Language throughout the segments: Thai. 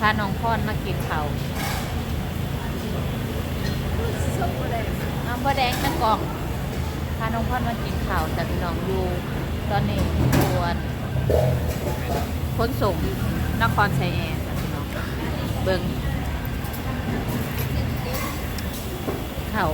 พาน้องพรมากินเขาวน้องพ่อแดงนั่งกล่องพาน้องพรมากินข้าวจากพี่น้องอยู่ตอนนี้ปวดขนส่งนครชัยแอร์จ้ะพี่น้องเบิงข้าว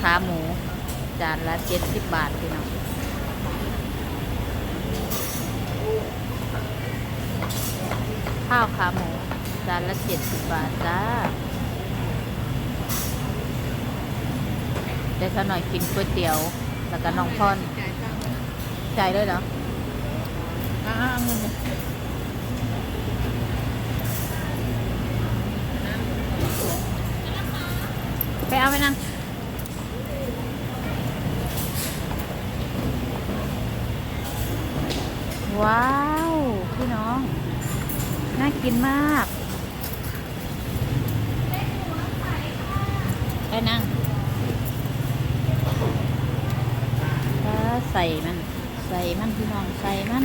ขาหมู จานละเจ็ดสิบบาทพี่น้อง ข้าวขาหมูจานละเจ็ดสิบบาทจ้าเดี๋ยวสักหน่อยกินก๋วยเตี๋ยว แล้วก็น้องพรจ่ายด้วยเหรออ้าเงินไปเอาไปนั่งว้า น่ากินมากไปนั่งเออใส่มัน ใส่มันพี่น้อง ใส่มัน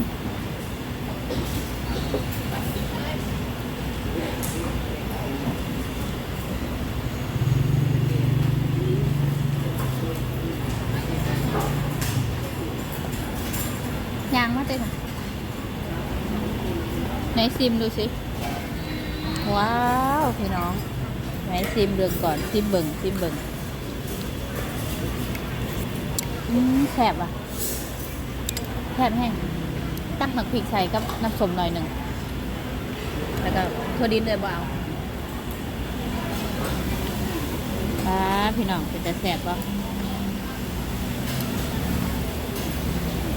ยางมาเต็มอะไหน ซิมดูสิ ว้าว พี่น้อง ไหนซิมเรื่องก่อน ซิมเบิงซิมเบิงอืมแสบอะแสบแห้งตักหมักพริกใส่กับน้ำส้มหน่อยหนึ่ง แล้วก็ถั่วดินเลยบ่เอาอ่าพี่น้องเป็นจะแสบป่ะ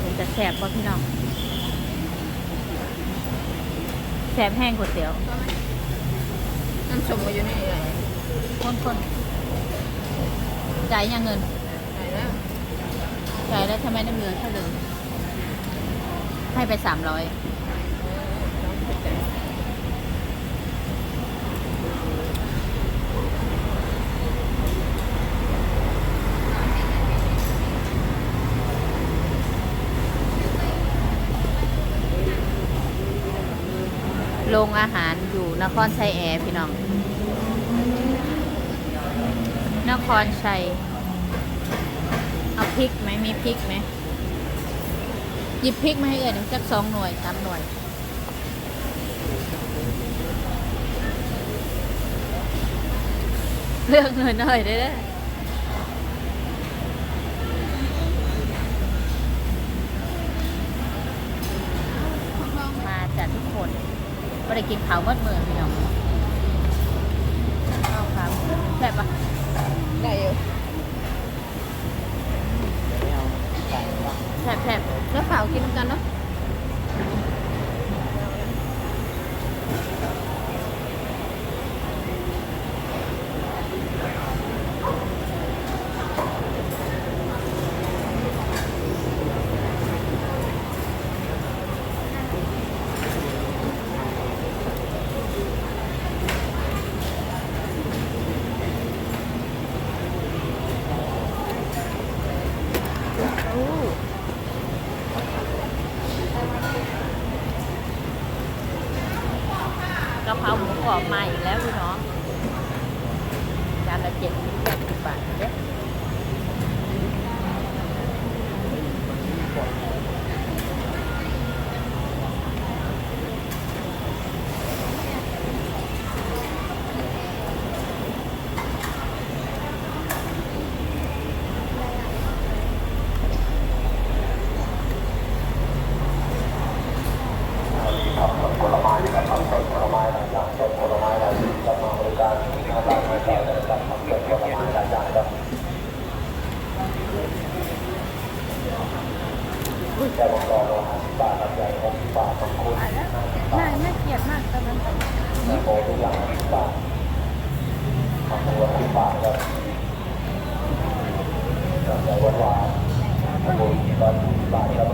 เป็นจะแสบป่ะพี่น้อง แสบแห้งก๋วยเตี๋ยวน้ำชมมาอยู่นี่ไงคนคนจ่ายยังเงินไหนแล้วจ่ายแล้วทำไมน้ำเหลือเท่าเดิมให้ไปสามร้อย โรงอาหารอยู่นครชัยแอร์พี่น้อง นครชัย เอาพริกไหมมีพริกไหมหยิบพริกมาให้เอ่ยหนึ่งสักสองหน่วยสามหน่วยเลือกหน่อยหน่อยได้เด้อมาจากทุกคน ไม่ได้กินข้าวเมื่อเมื่อพี่น้องข้าวขาหมูแซ่บปะได้อยู่แผลบๆแล้วเปล่ากินกันเนาะโอ้กะเพราหมูกร อบมาอีกแล้วคุณหมอานละเจ็ดสิบแปดสิบบาทเด้อน่าน่าเกลียดมากตอนนั้น กิน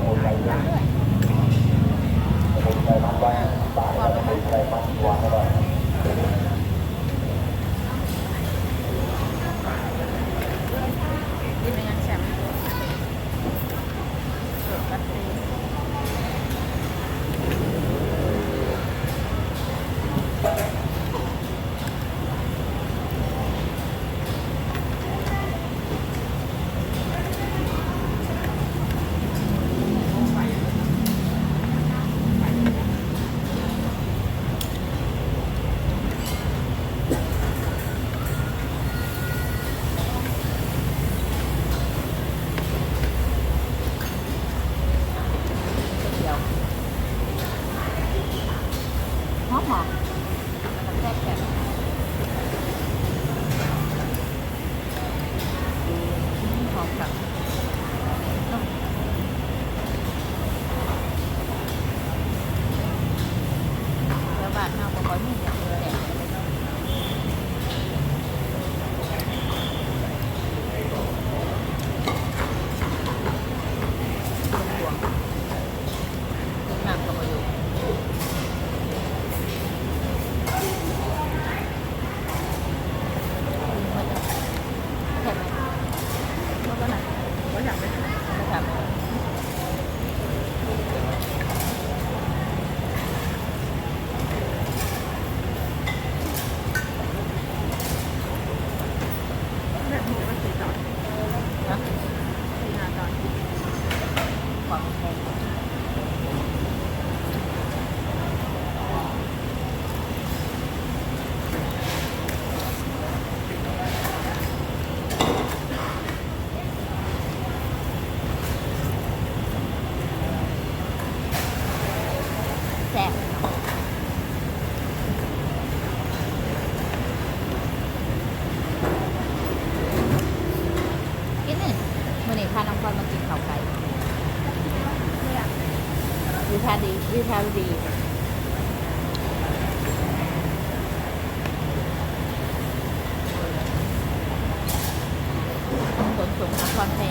มื่อนี้พาน้องพรมากินข้าวไก่วิชาดีวิชาดีขนส่งนครแพร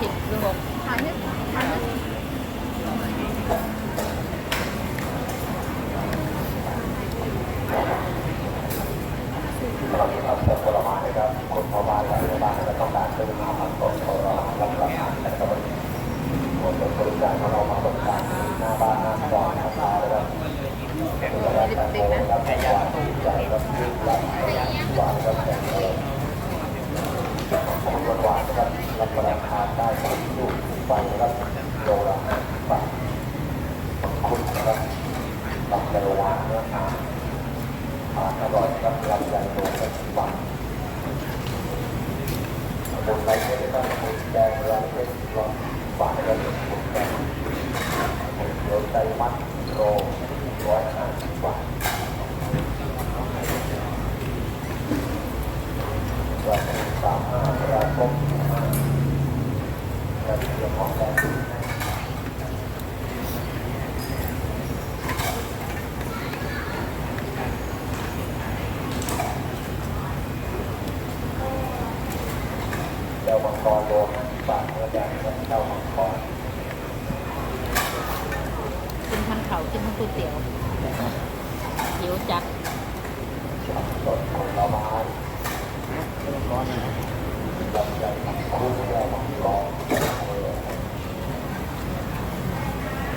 สิบหรือหกทานเนี่ยทานเนี่ยลิปสติกนะ เจ้ามังกรโลนะปากเนื้อแดงและเจ้ามังกรกินทั้งเขาวกินทั้งก๋วยเตี๋ยวหิวจัดสดผลไม้ลำไยมังคุดแก้วมังกร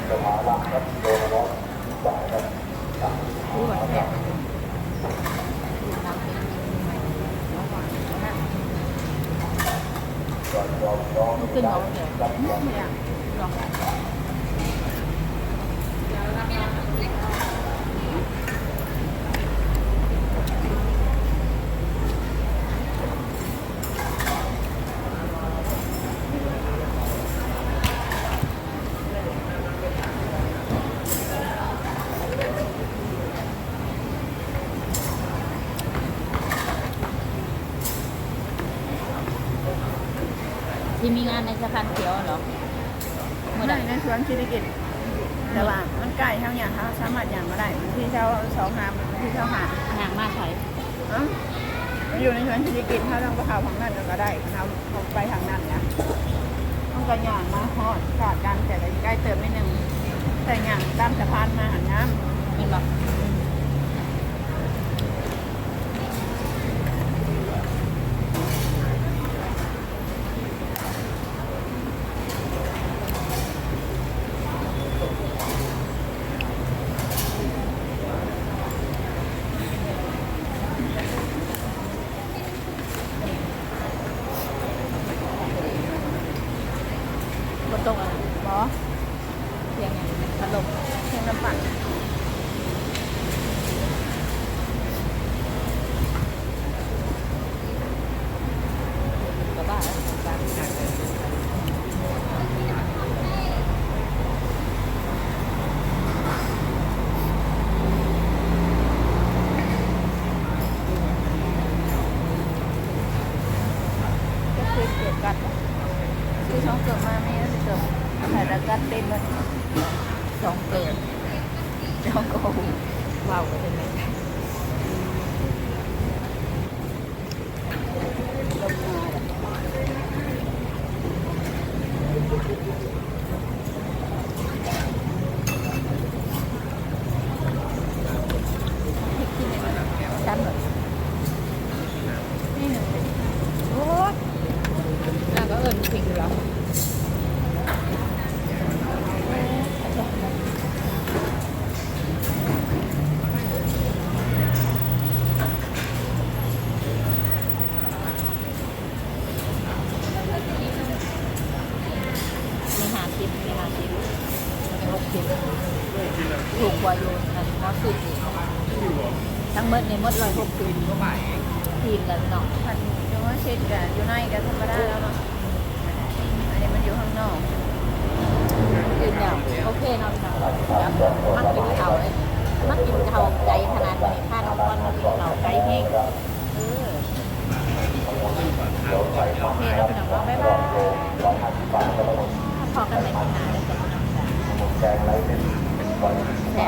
สถาลังครับโดนรถสายครับตักรู้ว่าแซ่บน้ำพริกก่อนรองร้องมันขึ้นเอาเลยรับรองเนี่ยลอง มีงานในสะพานเขียวเหรอเมื่อเมื่อไหไหร่ร่ในสวนเศรษฐกิจแต่ว่ามันใกล้เท่าอย่างเขาสามารถอย่างมาได้ที่เช่าสองหามที่เช่าหาห่างมากใช่เอ้าอยู่ในสวนเศรษฐกิจถ้าต้องไปข่าวทางนั้นก็ได้เขาเขาไปทางนั้นนะต้องกระย่างมาฮอดกาดกันแต่ก็ใกล้เติมนิดนึงแต่อย่างตามสะพานมาหันน้ำเป็นแบบบ ดกันอยู่ในกันธรรมดาแล้วเนาะอันนี้มันอยู่ข้างนอกคือแบบโอเคเนาะเนาะแบบมักกินเขาเลยมักกินเขาใจขนาดนี้ถ้าน้องก้อนมากินเขาใจแห้งเออโอเคเราเป็นแบบว่าบ๊ายบายถ้าพอกันในขนาดเลยจะเป็นแบบแกงอะไรเป็นเป็นก้อนแซ่บ